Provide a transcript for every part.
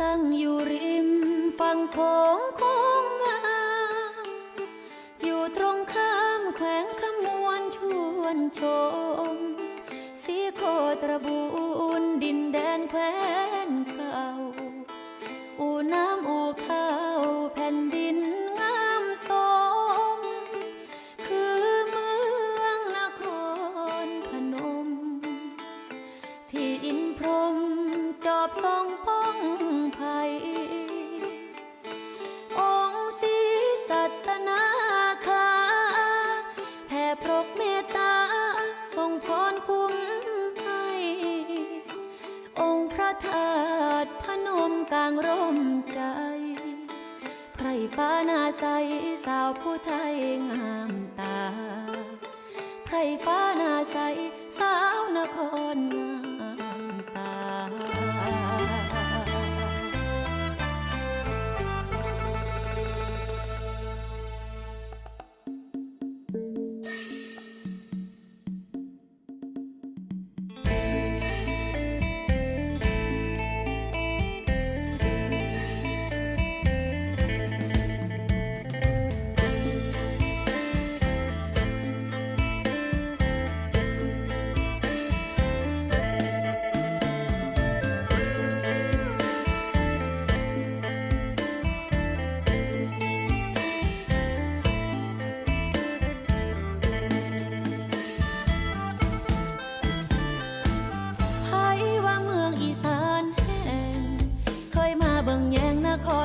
ตั้งอยู่ริมฝั่งโขง แขวงขมวนชวนชม สีโคตรบูนดินแดนแคว้นเก่า อู่น้ำอู่ข้าวแผ่นดินงามสม คือเมืองนครพนม ที่อินพรมจอบทรงปอ ฟ้าหน้าใสสาวผู้ไทยงามตาไพรฟ้าหน้าใสสาวนคร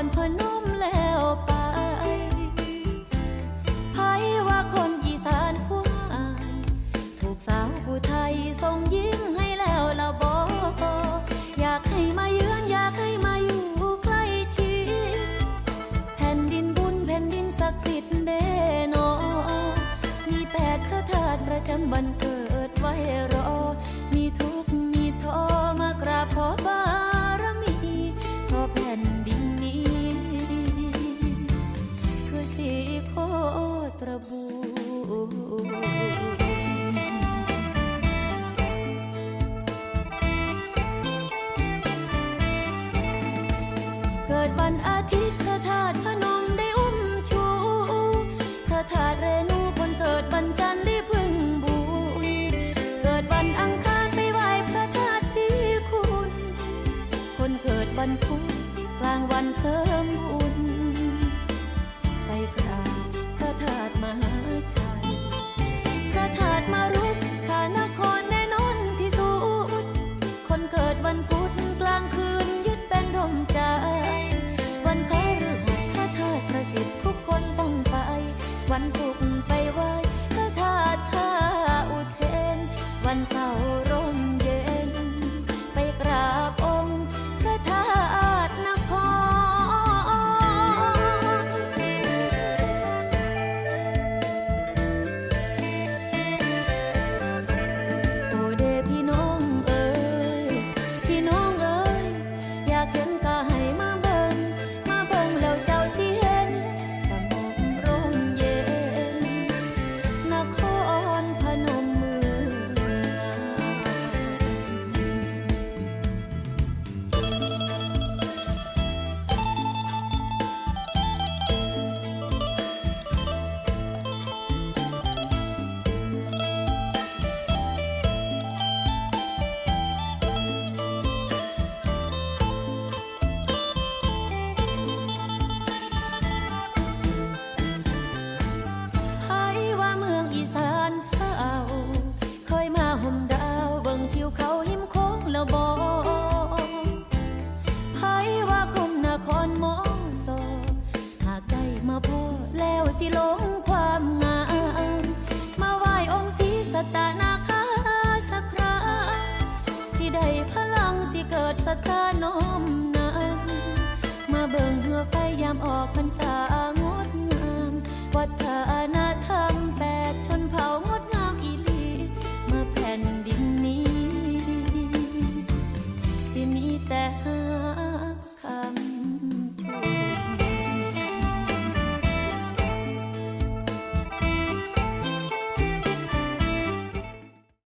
นครพนมแล้วไปไผว่าคนอีสานผู้อายถูกสาวผู้ไทยส่งยิ้มให้แล้วละบออยากให้มาเยือนอยากให้มาอยู่ใกล้ชิดแผ่นดินบุญแผ่นดินศักดิ์สิทธิ์เดนอมีแปดพระธาตุประจำวันเกิดไว้รอ ธาตุเรนูคนเกิดวันจันทร์ได้พึ่งบุญเกิดวันอังคารไปไหว้พระธาตุศรีคุณ คนเกิดวันพุธกลางวันเสริมบุญไปกราบพระธาตุมหาชัยพระธาตุมารุกขานคร วันศุกร์ไปไหว้พระธาตุท่าอุเทนวันเสาร์ พ่อแล้วสิลงความงาม มาไหว้องค์ศรีสตานาคาสักครั้งสิได้พลังสิเกิดสตานมนานมาเบิ่งเหือไฟยามออกพรรษางดงามวัดทา